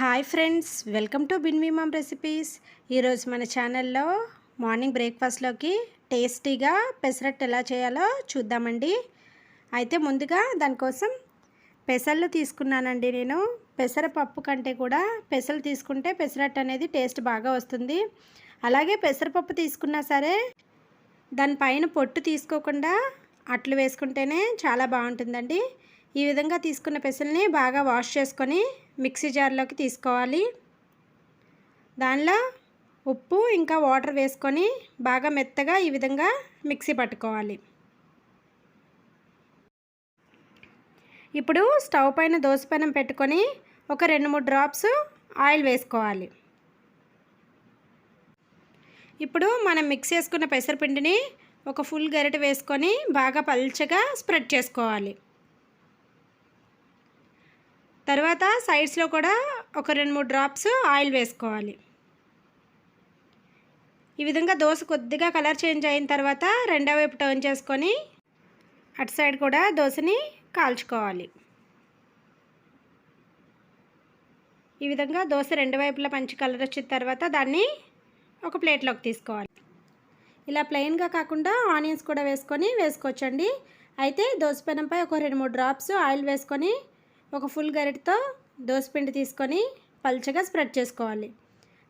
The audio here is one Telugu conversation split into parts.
హాయ్ ఫ్రెండ్స్ వెల్కమ్ టు బిన్విమామ్ రెసిపీస్. ఈరోజు మన ఛానల్లో మార్నింగ్ బ్రేక్ఫాస్ట్లోకి టేస్టీగా పెసరట్టు ఎలా చేయాలో చూద్దామండి. అయితే ముందుగా దానికోసం పెసలు తీసుకున్నానండి నేను. పెసరపప్పు కంటే కూడా పెసలు తీసుకుంటే పెసరట్టు అనేది టేస్ట్ బాగా వస్తుంది. అలాగే పెసరపప్పు తీసుకున్నా సరే దానిపైన పొట్టు తీసుకోకుండా అట్లు వేసుకుంటేనే చాలా బాగుంటుందండి. ఈ విధంగా తీసుకున్న పెసల్ని బాగా వాష్ చేసుకొని మిక్సీ జార్లోకి తీసుకోవాలి. దానిలో ఉప్పు ఇంకా వాటర్ వేసుకొని బాగా మెత్తగా ఈ విధంగా మిక్సీ పట్టుకోవాలి. ఇప్పుడు స్టవ్ పైన దోసపనం పెట్టుకొని ఒక రెండు మూడు డ్రాప్స్ ఆయిల్ వేసుకోవాలి. ఇప్పుడు మనం మిక్స్ చేసుకున్న పెసరపిండిని ఒక ఫుల్ గరిటె వేసుకొని బాగా పల్చగా స్ప్రెడ్ చేసుకోవాలి. తర్వాత సైడ్స్లో కూడా ఒక రెండు మూడు డ్రాప్స్ ఆయిల్ వేసుకోవాలి. ఈ విధంగా దోశ కొద్దిగా కలర్ చేంజ్ అయిన తర్వాత రెండో వైపు టర్న్ చేసుకొని అటు సైడ్ కూడా దోశని కాల్చుకోవాలి. ఈ విధంగా దోశ రెండు వైపులా మంచి కలర్ వచ్చిన తర్వాత దాన్ని ఒక ప్లేట్లోకి తీసుకోవాలి. ఇలా ప్లెయిన్గా కాకుండా ఆనియన్స్ కూడా వేసుకొని వేసుకోవచ్చండి. అయితే దోశ పెనంపై ఒక రెండు మూడు డ్రాప్స్ ఆయిల్ వేసుకొని ఒక ఫుల్ గరిటతో దోసపిండి తీసుకొని పల్చగా స్ప్రెడ్ చేసుకోవాలి.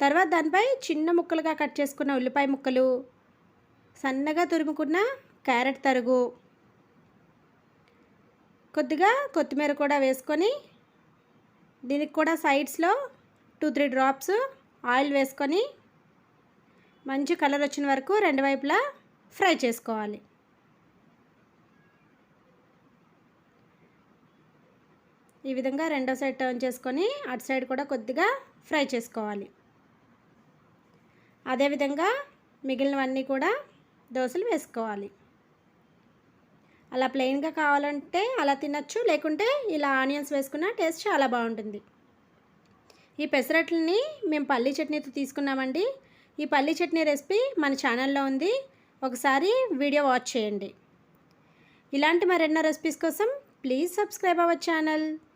తర్వాత దానిపై చిన్న ముక్కలుగా కట్ చేసుకున్న ఉల్లిపాయ ముక్కలు సన్నగా తురుముకున్న క్యారెట్ తరుగు కొద్దిగా కొత్తిమీర కూడా వేసుకొని దీనికి కూడా సైడ్స్లో టూ త్రీ డ్రాప్స్ ఆయిల్ వేసుకొని మంచి కలర్ వచ్చిన వరకు రెండు వైపులా ఫ్రై చేసుకోవాలి. ఈ విధంగా రెండో సైడ్ టర్న్ చేసుకొని అటు సైడ్ కూడా కొద్దిగా ఫ్రై చేసుకోవాలి. అదేవిధంగా మిగిలినవన్నీ కూడా దోశలు వేసుకోవాలి. అలా ప్లెయిన్గా కావాలంటే అలా తినచ్చు లేకుంటే ఇలా ఆనియన్స్ వేసుకున్న టేస్ట్ చాలా బాగుంటుంది. ఈ పెసరట్లని మేము పల్లీ చట్నీతో తీసుకున్నామండి. ఈ పల్లీ చట్నీ రెసిపీ మన ఛానల్లో ఉంది. ఒకసారి వీడియో వాచ్ చేయండి. ఇలాంటి మరెన్నో రెసిపీస్ కోసం please subscribe our channel.